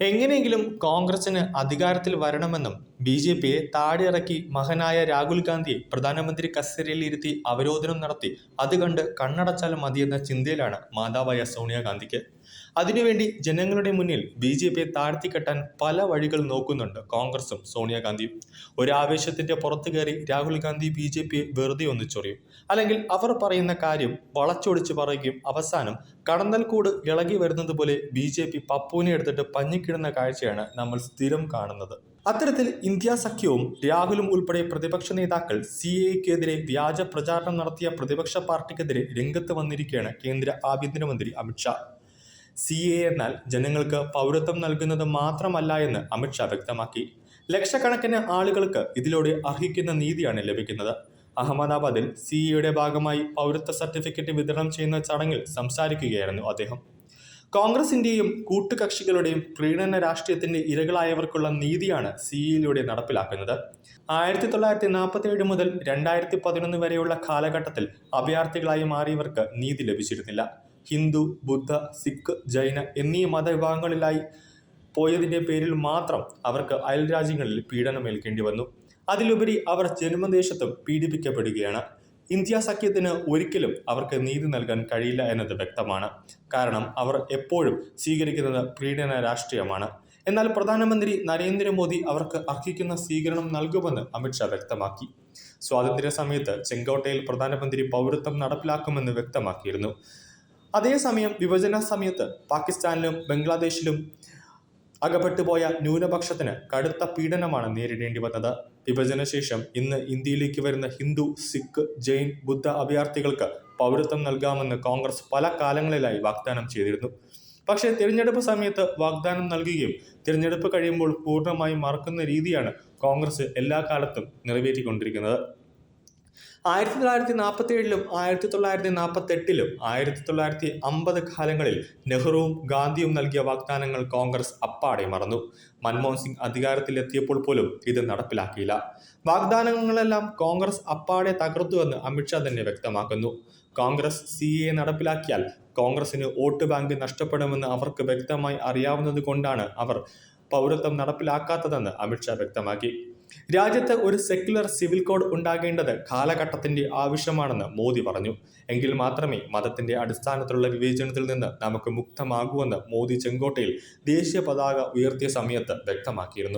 എങ്ങനെയെങ്കിലും കോൺഗ്രസിന് അധികാരത്തിൽ വരണമെന്നും ബി ജെ പിയെ താഴെയിറക്കി മഹനായ രാഹുൽ ഗാന്ധിയെ പ്രധാനമന്ത്രി കസേരയിൽ ഇരുത്തി അവരോധനം നടത്തി. അത് കണ്ട് കണ്ണടച്ചാൽ മതിയെന്ന ചിന്തയിലാണ് മാതാവായ സോണിയാഗാന്ധിക്ക് അതിനുവേണ്ടി ജനങ്ങളുടെ മുന്നിൽ ബി ജെ പിയെ താഴ്ത്തിക്കെട്ടാൻ പല വഴികൾ നോക്കുന്നുണ്ട് കോൺഗ്രസും സോണിയാഗാന്ധിയും ഒരാവേശത്തിന്റെ പുറത്തു കയറി രാഹുൽ ഗാന്ധി ബി ജെ പിയെ വെറുതെ ഒന്ന് ചൊറിയും. അല്ലെങ്കിൽ അവർ പറയുന്ന കാര്യം വളച്ചൊടിച്ച് പറയുകയും അവസാനം കടന്നൽ കൂട് ഇളകി വരുന്നത് പോലെ ബി ജെ പി പപ്പൂനെ എടുത്തിട്ട് പഞ്ഞിക്കിടുന്ന കാഴ്ചയാണ് നമ്മൾ സ്ഥിരം കാണുന്നത്. അത്തരത്തിൽ ഇന്ത്യ സഖ്യവും രാഹുലും ഉൾപ്പെടെ പ്രതിപക്ഷ നേതാക്കൾ സി എക്കെതിരെ വ്യാജ പ്രചാരണം നടത്തിയ പ്രതിപക്ഷ പാർട്ടിക്കെതിരെ രംഗത്ത് വന്നിരിക്കുകയാണ് കേന്ദ്ര ആഭ്യന്തരമന്ത്രി അമിത്ഷാ സി എ എന്നാൽ ജനങ്ങൾക്ക് പൗരത്വം നൽകുന്നത് മാത്രമല്ല എന്ന് അമിത്ഷാ വ്യക്തമാക്കി. ലക്ഷക്കണക്കിന് ആളുകൾക്ക് ഇതിലൂടെ അർഹിക്കുന്ന നീതിയാണ് ലഭിക്കുന്നത്. അഹമ്മദാബാദിൽ സി എയുടെ ഭാഗമായി പൗരത്വ സർട്ടിഫിക്കറ്റ് വിതരണം ചെയ്യുന്ന ചടങ്ങിൽ സംസാരിക്കുകയായിരുന്നു അദ്ദേഹം. കോൺഗ്രസിന്റെയും കൂട്ടുകക്ഷികളുടെയും പ്രീണന രാഷ്ട്രീയത്തിന്റെ ഇരകളായവർക്കുള്ള നീതിയാണ് സിഇയിലൂടെ നടപ്പിലാക്കുന്നത് ആയിരത്തി തൊള്ളായിരത്തി നാൽപ്പത്തി ഏഴ് മുതൽ രണ്ടായിരത്തി പതിനൊന്ന് വരെയുള്ള കാലഘട്ടത്തിൽ അഭയാർത്ഥികളായി മാറിയവർക്ക് നീതി ലഭിച്ചിരുന്നില്ല. ഹിന്ദു ബുദ്ധ സിഖ് ജൈന എന്നീ മതവിഭാഗങ്ങളിലായി പോയതിന്റെ പേരിൽ മാത്രം അവർക്ക് അയൽ രാജ്യങ്ങളിൽ പീഡനമേൽക്കേണ്ടി വന്നു. അതിലുപരി അവർ ജന്മദേശത്തും പീഡിപ്പിക്കപ്പെടുകയാണ്. ഇന്ത്യ സഖ്യത്തിന് ഒരിക്കലും അവർക്ക് നീതി നൽകാൻ കഴിയില്ല എന്നത് വ്യക്തമാണ്. കാരണം അവർ എപ്പോഴും സ്വീകരിക്കുന്നത് പ്രീണന രാഷ്ട്രീയമാണ്. എന്നാൽ പ്രധാനമന്ത്രി നരേന്ദ്രമോദി അവർക്ക് അർഹിക്കുന്ന സ്വീകരണം നൽകുമെന്ന് അമിത്ഷാ വ്യക്തമാക്കി. സ്വാതന്ത്ര്യ സമയത്ത് ചെങ്കോട്ടയിൽ പ്രധാനമന്ത്രി പൗരത്വം നടപ്പിലാക്കുമെന്ന് വ്യക്തമാക്കിയിരുന്നു. അതേസമയം വിഭജന സമയത്ത് പാകിസ്ഥാനിലും ബംഗ്ലാദേശിലും അകപ്പെട്ടുപോയ ന്യൂനപക്ഷത്തിന് കടുത്ത പീഡനമാണ് നേരിടേണ്ടി വന്നത്. വിഭജനശേഷം ഇന്ന് ഇന്ത്യയിലേക്ക് വരുന്ന ഹിന്ദു സിഖ് ജെയിൻ ബുദ്ധ അഭയാർത്ഥികൾക്ക് പൗരത്വം നൽകാമെന്ന് കോൺഗ്രസ് പല കാലങ്ങളിലായി വാഗ്ദാനം ചെയ്തിരുന്നു. പക്ഷേ തിരഞ്ഞെടുപ്പ് സമയത്ത് വാഗ്ദാനം നൽകുകയും തിരഞ്ഞെടുപ്പ് കഴിയുമ്പോൾ പൂർണമായും മറക്കുന്ന രീതിയാണ് കോൺഗ്രസ് എല്ലാ കാലത്തും നിറവേറ്റിക്കൊണ്ടിരിക്കുന്നത്. ആയിരത്തി തൊള്ളായിരത്തി നാൽപ്പത്തി ഏഴിലും ആയിരത്തി തൊള്ളായിരത്തി നാൽപ്പത്തി എട്ടിലും ആയിരത്തി തൊള്ളായിരത്തി അമ്പത് കാലങ്ങളിൽ നെഹ്റുവും ഗാന്ധിയും നൽകിയ വാഗ്ദാനങ്ങൾ കോൺഗ്രസ് അപ്പാടെ മറന്നു. മൻമോഹൻ സിംഗ് അധികാരത്തിലെത്തിയപ്പോൾ പോലും ഇത് നടപ്പിലാക്കിയില്ല. വാഗ്ദാനങ്ങളെല്ലാം കോൺഗ്രസ് അപ്പാടെ തകർത്തുവെന്ന് അമിത്ഷാ തന്നെ വ്യക്തമാക്കുന്നു. കോൺഗ്രസ് സി എ നടപ്പിലാക്കിയാൽ കോൺഗ്രസിന് വോട്ട് ബാങ്ക് നഷ്ടപ്പെടുമെന്ന് അവർക്ക് വ്യക്തമായി അറിയാവുന്നത് കൊണ്ടാണ് അവർ പൗരത്വം നടപ്പിലാക്കാത്തതെന്ന് അമിത്ഷാ വ്യക്തമാക്കി. രാജ്യത്ത് ഒരു സെക്യുലർ സിവിൽ കോഡ് ഉണ്ടാകേണ്ടത് കാലഘട്ടത്തിന്റെ ആവശ്യമാണെന്ന് മോദി പറഞ്ഞു. എങ്കിൽ മാത്രമേ മതത്തിന്റെ അടിസ്ഥാനത്തിലുള്ള വിവേചനത്തിൽ നിന്ന് നമുക്ക് മുക്തമാകൂവെന്ന് മോദി ചെങ്കോട്ടയിൽ ദേശീയ പതാക ഉയർത്തിയ സമയത്ത് വ്യക്തമാക്കിയിരുന്നു.